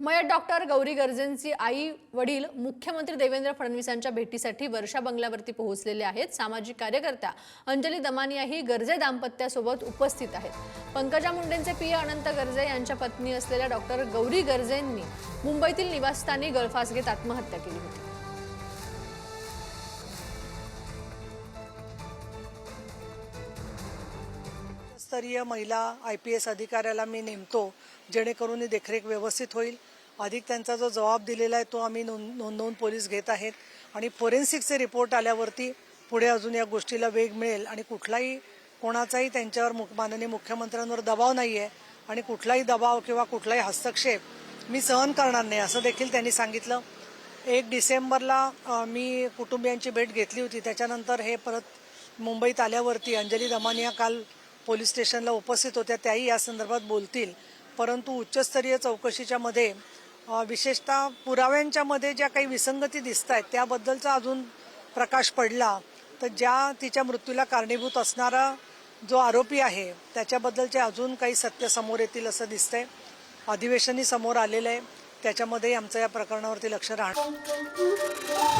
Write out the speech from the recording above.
मयत डॉक्टर गौरी गर्जेंची आई वडील मुख्यमंत्री देवेंद्र फडणवीसांच्या भेटीसाठी वर्षा बंगल्यावरती पोहोचलेले आहेत. सामाजिक कार्यकर्त्या अंजली दमानियाही गर्जे दाम्पत्यासोबत उपस्थित आहेत. पंकजा मुंडेंचे पिय अनंत गर्जे यांच्या पत्नी असलेल्या डॉक्टर गौरी गर्जेंनी मुंबईतील निवासस्थानी गळफास घेत आत्महत्या केली होती. स्तरीय महिला आय पी एस अधिकाऱ्याला मी नेमतो जेणेकरून ही देखरेख व्यवस्थित होईल. अधिक त्यांचा जो जबाब दिलेला आहे तो आम्ही नोंद नोंदवून पोलीस घेत आहेत. आणि फोरेन्सिकचे रिपोर्ट आल्यावरती पुढे अजून या गोष्टीला वेग मिळेल. आणि कुठलाही कोणाचाही त्यांच्यावर मुख माननीय मुख्यमंत्र्यांवर दबाव नाही आहे आणि कुठलाही दबाव किंवा कुठलाही हस्तक्षेप मी सहन करणार नाही असं देखील त्यांनी सांगितलं. एक डिसेंबरला मी कुटुंबियांची भेट घेतली होती. त्याच्यानंतर हे परत मुंबईत आल्यावरती अंजली दमानिया काल पोलीस स्टेशनला उपस्थित होत्या त्याही या संदर्भात बोलतील. परंतु उच्चस्तरीय चौकशीच्या मध्ये विशेषतः पुराव्यांच्या मध्ये ज्या काही विसंगती दिसत आहेत त्याबद्दलचा अजून प्रकाश पडला. तर ज्या तिच्या मृत्यूला कारणीभूत असणारा जो आरोपी आहे त्याच्याबद्दलचे अजून काही सत्य समोर येतील असं दिसतंय. अधिवेशनही समोर आलेलं आहे. त्याच्यामध्ये आमचं या प्रकरणावरती लक्ष राहणार.